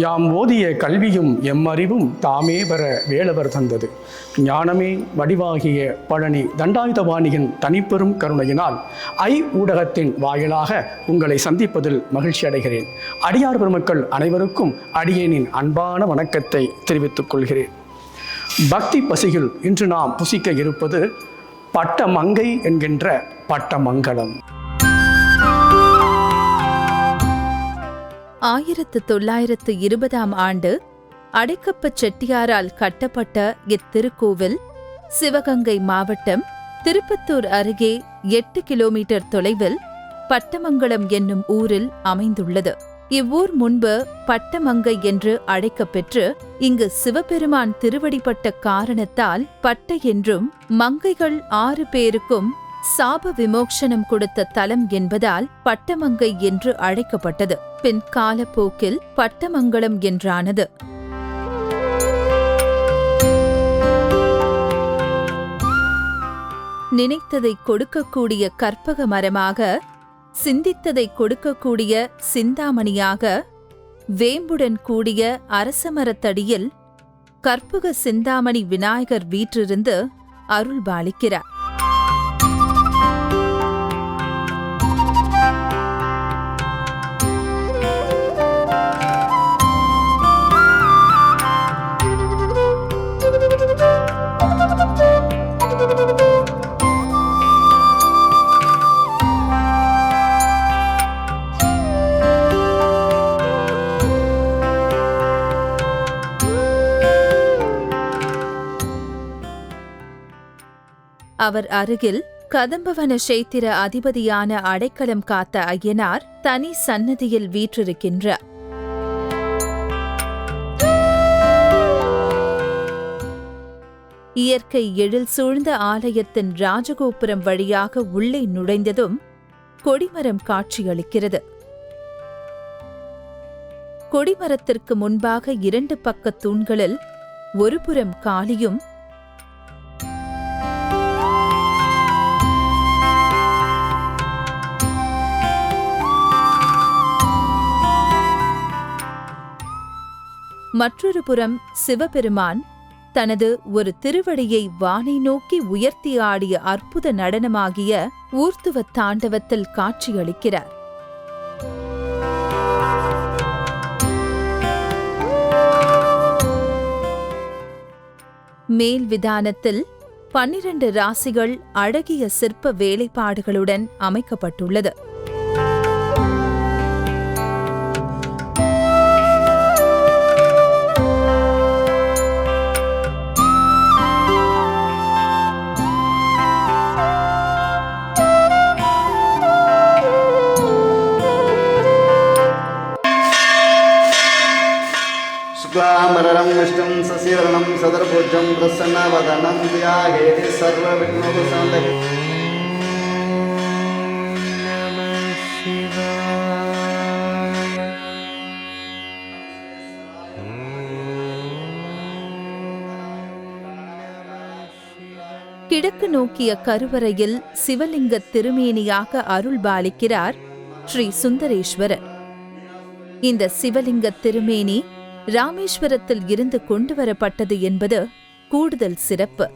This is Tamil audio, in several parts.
யாம் ஓதிய கல்வியும் எம்மறிவும் தாமே பெற வேலவர் தந்தது. ஞானமே வடிவாகிய பழனி தண்டாயுதபாணியின் தனிப்பெரும் கருணையினால் ஐ ஊடகத்தின் வாயிலாக உங்களை சந்திப்பதில் மகிழ்ச்சி அடைகிறேன். அடியார் பெருமக்கள் அனைவருக்கும் அடியேனின் அன்பான வணக்கத்தை தெரிவித்துக் கொள்கிறேன். பக்தி பசியில் இன்று நாம் புசிக்க இருப்பது பட்டமங்கை என்கின்ற பட்டமங்கலம். ஆயிரத்து தொள்ளாயிரத்து இருபதாம் ஆண்டு அடைக்கப்ப செட்டியாரால் கட்டப்பட்ட இத்திருக்கோவில் சிவகங்கை மாவட்டம் திருப்பத்தூர் அருகே எட்டு கிலோமீட்டர் தொலைவில் பட்டமங்கலம் என்னும் ஊரில் அமைந்துள்ளது. இவ்வூர் முன்பு பட்டமங்கை என்று அழைக்கப்பெற்று இங்கு சிவபெருமான் திருவடிப்பட்ட காரணத்தால் பட்ட என்றும் மங்கைகள் ஆறு பேருக்கும் சாப விமோக்ஷனம் கொடுத்த தலம் என்பதால் பட்டமங்கை என்று அழைக்கப்பட்டது. பின் காலப்போக்கில் பட்டமங்கலம் என்றானது. நினைத்ததை கொடுக்கக்கூடிய கற்பக மரமாக சிந்தித்ததை கொடுக்கக்கூடிய சிந்தாமணியாக வேம்புடன் கூடிய அரசமரத்தடியில் கற்பக சிந்தாமணி விநாயகர் வீற்றிருந்து அருள்பாலிக்கிறார். அவர் அருகில் கதம்பவன சேத்திர அதிபதியான அடைக்கலம் காத்த ஐயனார் தனி சன்னதியில் வீற்றிருக்கின்றார். இயற்கை எழில் சூழ்ந்த ஆலயத்தின் ராஜகோபுரம் வழியாக உள்ளே நுழைந்ததும் கொடிமரம் காட்சியளிக்கிறது. கொடிமரத்திற்கு முன்பாக இரண்டு பக்க தூண்களில் ஒருபுறம் காளியும் மற்றொரு புறம் சிவபெருமான் தனது ஒரு திருவடியை வானை நோக்கி உயர்த்தி ஆடிய அற்புத நடனமாகிய ஊர்த்துவ தாண்டவத்தில் காட்சியளிக்கிறார். மேல் விதானத்தில் பன்னிரண்டு ராசிகள் அழகிய சிற்ப வேலைப்பாடுகளுடன் அமைக்கப்பட்டுள்ளது. பீதாமரம் விஷ்ணம் சசிரணம் சதர்பூஜம் பிரசன்னவதனம் தியாகேதி சர்வ விக்னோப சாந்தகி கிழக்கு நோக்கிய கருவறையில் சிவலிங்க திருமேனியாக அருள் பாலிக்கிறார் ஸ்ரீ சுந்தரேஸ்வரர் இந்த சிவலிங்க திருமேனி ராமேஸ்வரத்தில் இருந்து கொண்டு வரப்பட்டது என்பது கூடுதல் சிறப்பு.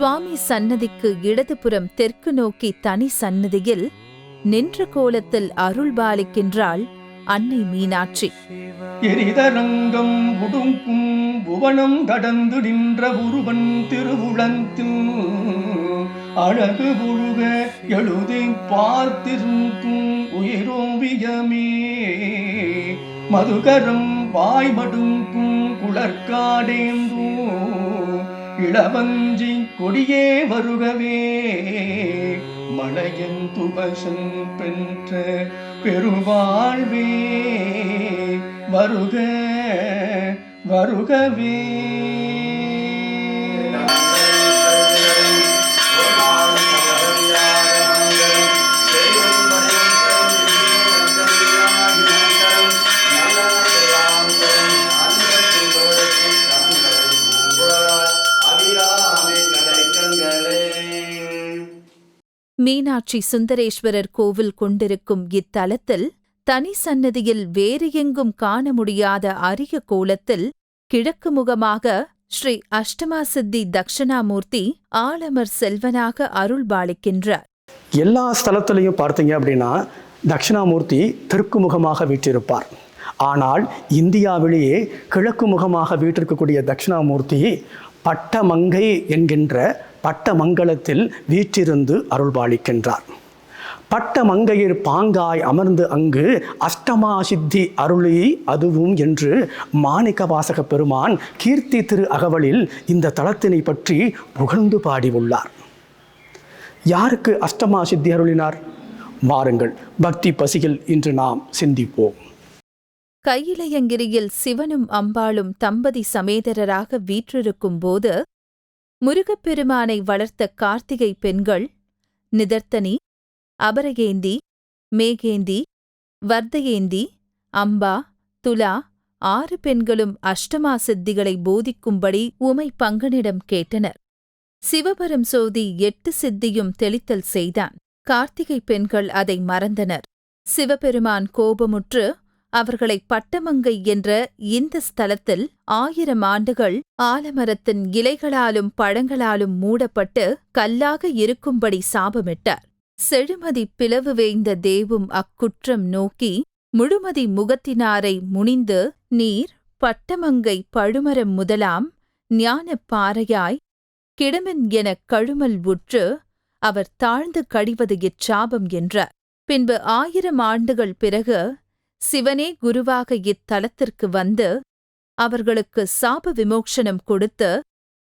சுவாமி சன்னதிக்கு இடதுபுறம் தெற்கு நோக்கி தனி சன்னதியில் நின்ற கோலத்தில் அருள்பாலிக்கின்றாள் அன்னை மீனாட்சி. எரிதரங்கம் உடுங்கும் புவனம் கடந்து நின்ற உருவன் திருவுளத்தில் அழகு புழுக எழுதி பார்த்திருக்கும் உயிரோவியமே. மதுகரம் வாய்மடுங்கும் குளர்காடேந்தோ இளவஞ்சி கொடியே வருகவே. மலையன் துபசன் பெற்ற பெருவாழ்வே. வருக வருகவே. மீனாட்சி சுந்தரேஸ்வரர் கோவில் கொண்டிருக்கும் இத்தலத்தில் தனி சன்னதியில் வேறு எங்கும் காண முடியாத அரிய கோலத்தில் கிழக்கு முகமாக ஸ்ரீ அஷ்டமா சித்தி தக்ஷணாமூர்த்தி ஆலமர் செல்வனாக அருள்பாலிக்கின்றார். எல்லா ஸ்தலத்திலையும் பார்த்தீங்க அப்படின்னா தக்ஷணாமூர்த்தி தெற்கு முகமாக வீற்றிருப்பார். ஆனால் இந்தியாவிலேயே கிழக்கு முகமாக வீற்றிருக்கக்கூடிய தட்சிணாமூர்த்தி பட்டமங்கை என்கின்ற பட்டமங்கலத்தில் வீற்றிருந்து அருள்பாலிக்கின்றார். பட்டமங்கையர் பாங்காய் அமர்ந்து அங்கு அஷ்டமா சித்தி அருளி அதுவும் என்று மாணிக்க வாசக பெருமான் கீர்த்தி திரு அகவலில் இந்த தளத்தினை பற்றி புகழ்ந்து பாடியுள்ளார். யாருக்கு அஷ்டமா சித்தி அருளினார்? வாருங்கள் பக்தி பசியில் இன்று நாம் சிந்திப்போம். கையிலையங்கிரியில் சிவனும் அம்பாளும் தம்பதி சமேதரராக வீற்றிருக்கும் போது முருகப்பெருமானை வளர்த்த கார்த்திகை பெண்கள் நிதர்த்தனி அபரகேந்தி மேகேந்தி வர்தயேந்தி அம்பா துலா ஆறு பெண்களும் அஷ்டமா சித்திகளை போதிக்கும்படி உமை பங்கனிடம் கேட்டனர். சிவபரம் சோதி எட்டு சித்தியும் தெளித்தல் செய்தான். கார்த்திகை பெண்கள் அதை மறந்தனர். சிவபெருமான் கோபமுற்று அவர்களை பட்டமங்கை என்ற இந்த ஸ்தலத்தில் ஆயிரம் ஆண்டுகள் ஆலமரத்தின் இலைகளாலும் பழங்களாலும் மூடப்பட்டு கல்லாக இருக்கும்படி சாபமிட்டார். செழுமதி பிளவு வேய்ந்த தேவும் அக்குற்றம் நோக்கி முழுமதி முகத்தினாரை முனிந்து நீர் பட்டமங்கை பழுமரம் முதலாம் ஞானப் பாறையாய் கிடமன் எனக் கழுமல் உற்று அவர் தாழ்ந்து கடிவது இச்சாபம் என்றார். பின்பு ஆயிரம் ஆண்டுகள் பிறகு சிவனே குருவாக இத்தலத்திற்கு வந்து அவர்களுக்கு சாப விமோக்ஷனம் கொடுத்து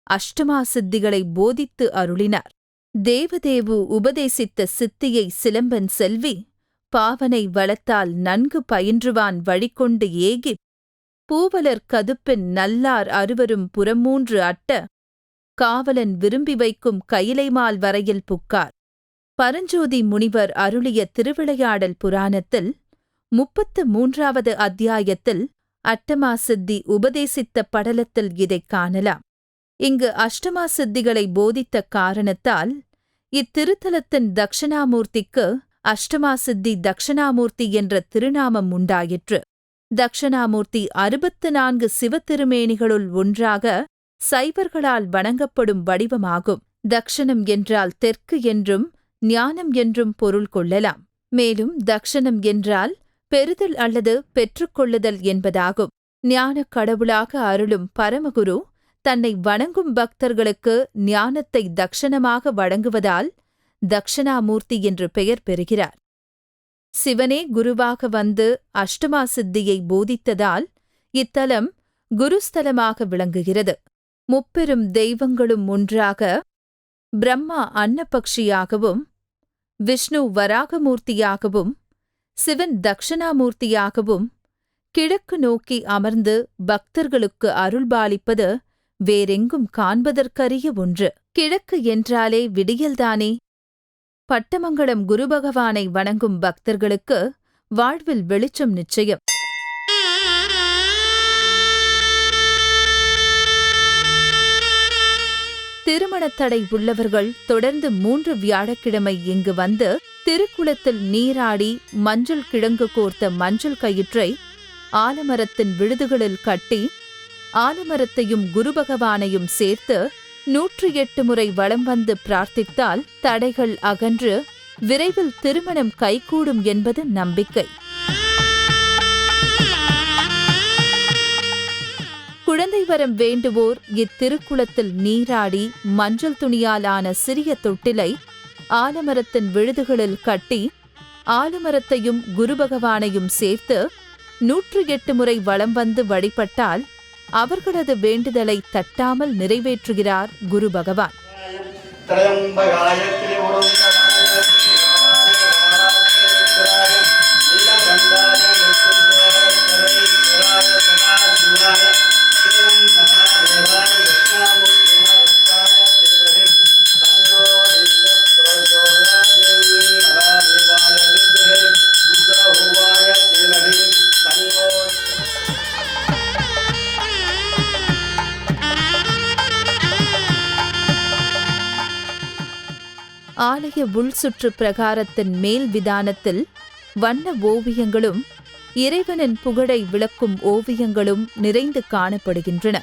அஷ்டமா சித்திகளை போதித்து அருளினார். தேவதேவு உபதேசித்த சித்தியை சிலம்பன் செல்வி பாவனை வளத்தால் நன்கு பயின்றுவான் வழிகொண்டு ஏகிப் பூவலர் கதுப்பின் நல்லார் அறுவரும் புறமூன்று அட்ட காவலன் விரும்பி வைக்கும் கையிலைமால் வரையில் புக்கார். பரஞ்சோதி முனிவர் அருளிய திருவிளையாடல் புராணத்தில் முப்பத்து மூன்றாவது அத்தியாயத்தில் அட்டமா சித்தி உபதேசித்த படலத்தில் இதைக் காணலாம். இங்கு அஷ்டமா சித்திகளை போதித்த காரணத்தால் இத்திருத்தலத்தின் தக்ஷணாமூர்த்திக்கு அஷ்டமா சித்தி தக்ஷணாமூர்த்தி என்ற திருநாமம் உண்டாயிற்று. தக்ஷணாமூர்த்தி அறுபத்து நான்கு சிவத்திருமேனிகளுள் ஒன்றாக சைவர்களால் வணங்கப்படும் வடிவமாகும். தக்ஷணம் என்றால் தெற்கு என்றும் ஞானம் என்றும் பொருள் கொள்ளலாம். மேலும் தக்ஷணம் என்றால் பெறுதல் அல்லது பெற்றுக்கொள்ளுதல் என்பதாகும். ஞானக் கடவுளாக அருளும் பரமகுரு தன்னை வணங்கும் பக்தர்களுக்கு ஞானத்தை தக்ஷணமாக வழங்குவதால் தக்ஷணாமூர்த்தி என்று பெயர் பெறுகிறார். சிவனே குருவாக வந்து அஷ்டமா சித்தியை போதித்ததால் இத்தலம் குருஸ்தலமாக விளங்குகிறது. முப்பெரும் தெய்வங்களும் ஒன்றாக பிரம்மா அன்னபக்ஷியாகவும் விஷ்ணு வராகமூர்த்தியாகவும் சிவன் தக்ஷணாமூர்த்தியாகவும் கிழக்கு நோக்கி அமர்ந்து பக்தர்களுக்கு அருள்பாலிப்பது வேறெங்கும் காண்பதற்கரிய ஒன்று. கிழக்கு என்றாலே விடியல்தானே? பட்டமங்கலம் குருபகவானை வணங்கும் பக்தர்களுக்கு வாழ்வில் வெளிச்சம் நிச்சயம். திருமணத்தடை உள்ளவர்கள் தொடர்ந்து மூன்று வியாழக்கிழமை இங்கு வந்து திருக்குளத்தில் நீராடி மஞ்சள் கிழங்கு கோர்த்த மஞ்சள் கயிற்றை ஆலமரத்தின் விழுதுகளில் கட்டி ஆலமரத்தையும் குருபகவானையும் சேர்த்து நூற்றி எட்டு முறை வலம் வந்து பிரார்த்தித்தால் தடைகள் அகன்று விரைவில் திருமணம் கைகூடும் என்பது நம்பிக்கை. குழந்தை வரம் வேண்டுவோர் இத்திருக்குளத்தில் நீராடி மஞ்சள் துணியாலான சிறிய தொட்டிலை ஆலமரத்தின் விழுதுகளில் கட்டி ஆலமரத்தையும் குருபகவானையும் சேர்த்து நூற்று எட்டு முறை வலம் வந்து வழிபட்டால் அவர்களது வேண்டுதலை தட்டாமல் நிறைவேற்றுகிறார் குரு பகவான் ஆலய உள்சுற்று பிரகாரத்தின் மேல் விதானத்தில் வண்ண ஓவியங்களும் இறைவனின் புகழை விளக்கும் ஓவியங்களும் நிறைந்து காணப்படுகின்றன.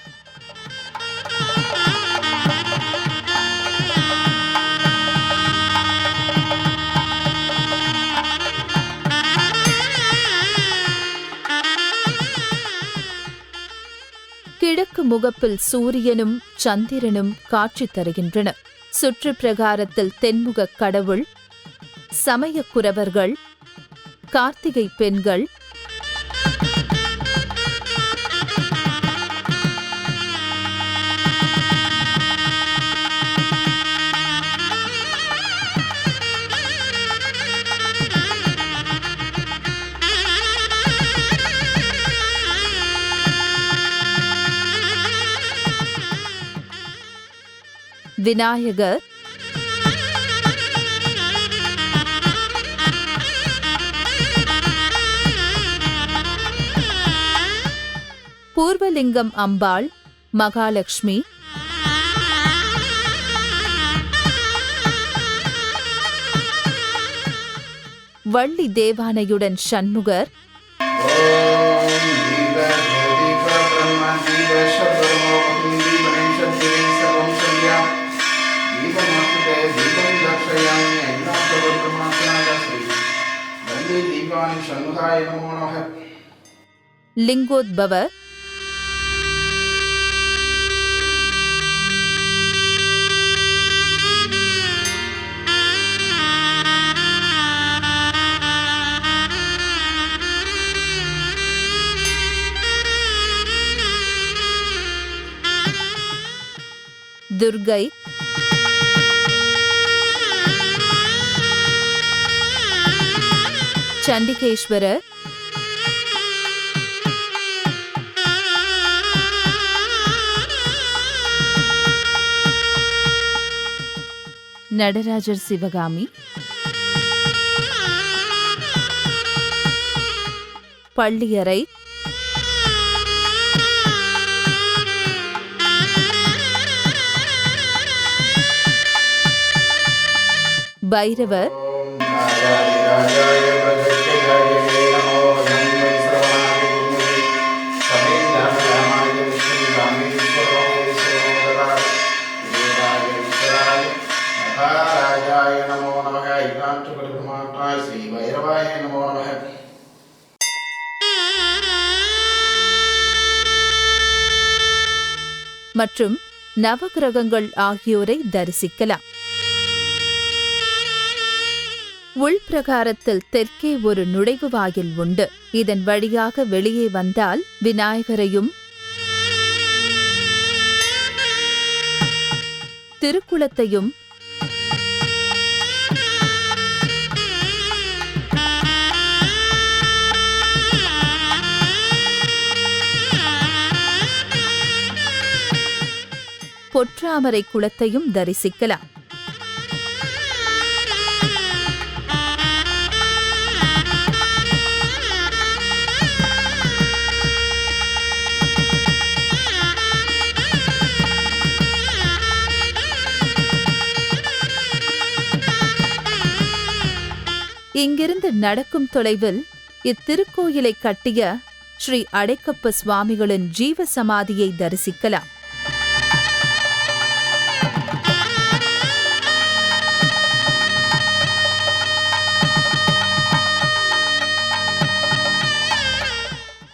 கிழக்கு முகப்பில் சூரியனும் சந்திரனும் காட்சி தருகின்றன. சுற்று பிரகாரத்தில் தென்முகக் கடவுள் சமயக்குறவர்கள் கார்த்திகை பெண்கள் விநாயகர். பூர்வலிங்கம் அம்பாள் மகாலட்சுமி. வள்ளி தேவானையுடன் சண்முகர். வந்தே தீபானி சண்முகாய நமோ நமः லிங்கோத்பவ சண்டிகேஸ்வரர். நடராஜர் சிவகாமி. பள்ளியறை. பைரவர். மற்றும் நவகிரகங்கள் ஆகியோரை தரிசிக்கலாம். உள்பிரகாரத்தில் தெற்கே ஒரு நுழைவு வாயில் உண்டு. இதன் வழியாக வெளியே வந்தால் விநாயகரையும் திருக்குளத்தையும் பொற்றாமரை குளத்தையும் தரிசிக்கலாம். இங்கிருந்து நடக்கும் தொலைவில் இத்திருக்கோயிலை கட்டிய ஸ்ரீ அடைக்கப்ப சுவாமிகளின் ஜீவ சமாதியை தரிசிக்கலாம்.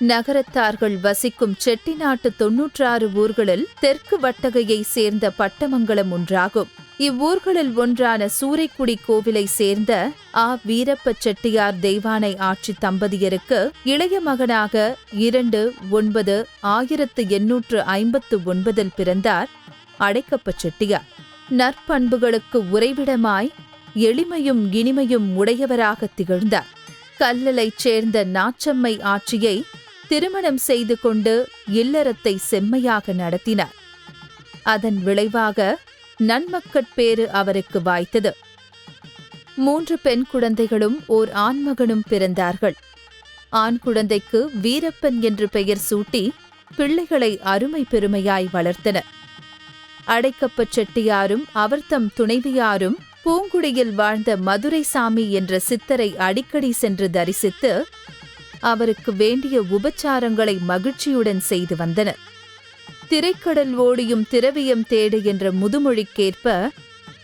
நகரத்தார்கள் வசிக்கும் செட்டிநாட்டு தொன்னூற்றாறு ஊர்களில் தெற்கு வட்டகையை சேர்ந்த பட்டமங்கலம் ஒன்றாகும். இவ்வூர்களில் ஒன்றான சூரைக்குடி கோவிலை சேர்ந்த ஆ. வீரப்ப செட்டியார் தெய்வானை ஆட்சி தம்பதியருக்கு இளைய மகனாக இரண்டு ஒன்பது ஆயிரத்து எண்ணூற்று ஐம்பத்து ஒன்பதில் பிறந்தார் அடைக்கப்ப செட்டியார் நற்பண்புகளுக்கு உறைவிடமாய் எளிமையும் இனிமையும் உடையவராக திகழ்ந்தார். கல்லலைச் சேர்ந்த நாச்சம்மை ஆட்சியை திருமணம் செய்து கொண்டு இல்லறத்தை செம்மையாக நடத்தினார். அதன் விளைவாக நன்மக்கட்பேறு அவருக்கு வாய்த்தது. மூன்று பெண் குழந்தைகளும் ஓர் ஆண்மகனும் பிறந்தார்கள். ஆண் குழந்தைக்கு வீரப்பன் என்று பெயர் சூட்டி பிள்ளைகளை அருமை பெருமையாய் வளர்த்தனர். அடைக்கப்ப செட்டியாரும் அவர்தம் துணைவியாரும் பூங்குடியில் வாழ்ந்த மதுரைசாமி என்ற சித்தரை அடிக்கடி சென்று தரிசித்து அவருக்கு வேண்டிய உபச்சாரங்களை மகிழ்ச்சியுடன் செய்து வந்தனர். திரைக்கடல் ஓடியும் திரவியம் தேடு என்ற முதுமொழிக்கேற்ப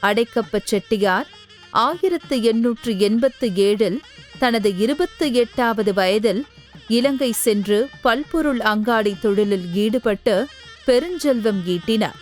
அடைக்கப்பச் செட்டியார் ஆயிரத்து எண்ணூற்று எண்பத்து ஏழில் தனது இருபத்து எட்டாவது வயதில் இலங்கை சென்று பல்பொருள் அங்காடி தொழிலில் ஈடுபட்டு பெருஞ்செல்வம் ஈட்டினார்.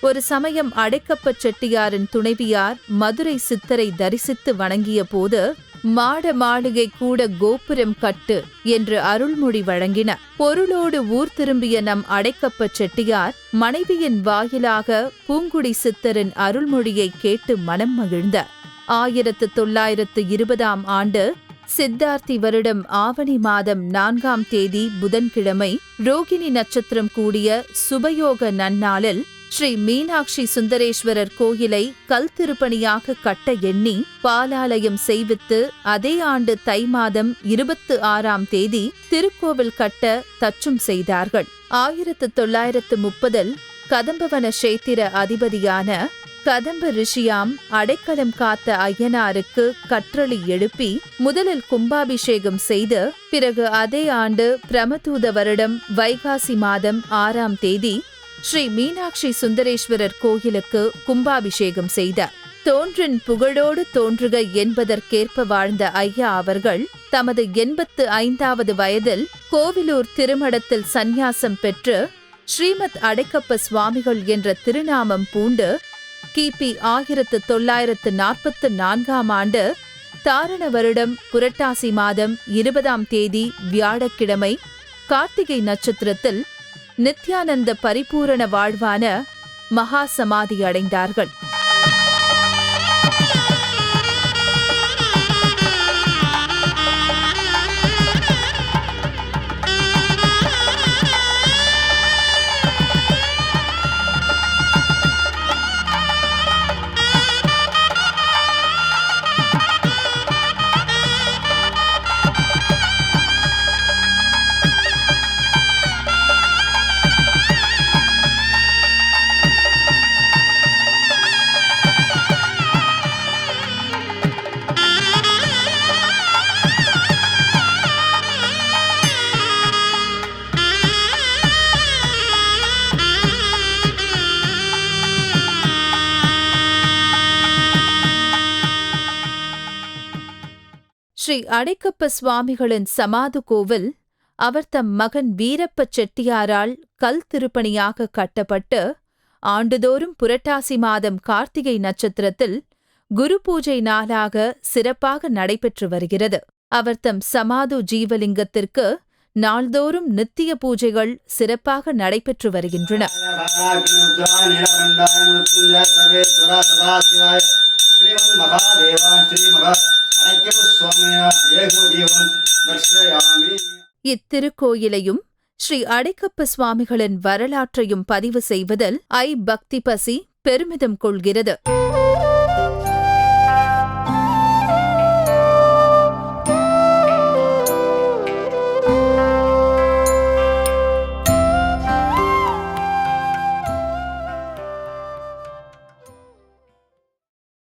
ஒரு சமயம் அடைக்கப்பச் செட்டியாரின் துணைவியார் மதுரை சித்தரை தரிசித்து வணங்கிய போது மாட மாளிகை கூட கோபுரம் கட்டு என்று அருள்மொழி வழங்கினார் பொருளோடு ஊர் திரும்பிய நம் அடைக்கப்ப செட்டியார் மனைவியின் வாயிலாக பூங்குடி சித்தரின் அருள்மொழியை கேட்டு மனம் மகிழ்ந்தார் ஆயிரத்து தொள்ளாயிரத்து இருபதாம் ஆண்டு சித்தார்த்தி வருடம் ஆவணி மாதம் நான்காம் தேதி புதன்கிழமை ரோகிணி நட்சத்திரம் கூடிய சுபயோக நன்னாளில் ஸ்ரீ மீனாட்சி சுந்தரேஸ்வரர் கோயிலை கல் திருப்பணியாக கட்ட எண்ணி பாலாலயம் செய்வித்து அதே ஆண்டு தை மாதம் இருபத்து ஆறாம் தேதி திருக்கோவில் கட்ட தச்சும் செய்தார்கள். ஆயிரத்து தொள்ளாயிரத்து முப்பதில் கதம்பவன கஷேத்திர அதிபதியான கதம்ப ரிஷியாம் அடைக்கலம் காத்த ஐயனாருக்கு கற்றளி எழுப்பி முதலில் கும்பாபிஷேகம் செய்து பிறகு அதே ஆண்டு பிரமதூத வருடம் வைகாசி மாதம் ஆறாம் தேதி ஸ்ரீ மீனாட்சி சுந்தரேஸ்வரர் கோயிலுக்கு கும்பாபிஷேகம் செய்தார் தோன்றின் புகழோடு தோன்றுக என்பதற்கேற்ப வாழ்ந்த ஐயா அவர்கள் தமது எண்பத்து ஐந்தாவது வயதில் கோவிலூர் திருமடத்தில் சந்நியாசம் பெற்று ஸ்ரீமத் அடைக்கப்ப சுவாமிகள் என்ற திருநாமம் பூண்டு கிபி ஆயிரத்து தொள்ளாயிரத்து நாற்பத்து நான்காம் ஆண்டு தாரண வருடம் புரட்டாசி மாதம் இருபதாம் தேதி வியாழக்கிழமை கார்த்திகை நட்சத்திரத்தில் நித்யானந்த பரிபூரண வாழ்வான மகா சமாதி அடைந்தார்கள் ஸ்ரீ அடைக்கப்ப சுவாமிகளின் சமாது கோவில் அவர் தம் மகன் வீரப்ப செட்டியாரால் கல் திருப்பணியாக கட்டப்பட்டு ஆண்டுதோறும் புரட்டாசி மாதம் கார்த்திகை நட்சத்திரத்தில் குரு பூஜை நாளாக சிறப்பாக நடைபெற்று வருகிறது. அவர் தம் சமாது ஜீவலிங்கத்திற்கு நாள்தோறும் நித்திய பூஜைகள் சிறப்பாக நடைபெற்று வருகின்றன. ஸ்ரீமன் மகாதேவா ஸ்ரீ மகா அழைக்கவு சுவாமியா இத்திருக்கோயிலையும் ஸ்ரீ அடைக்கப்ப சுவாமிகளின் வரலாற்றையும் பதிவு செய்வதில் ஐ பக்தி பசி பெருமிதம் கொள்கிறது.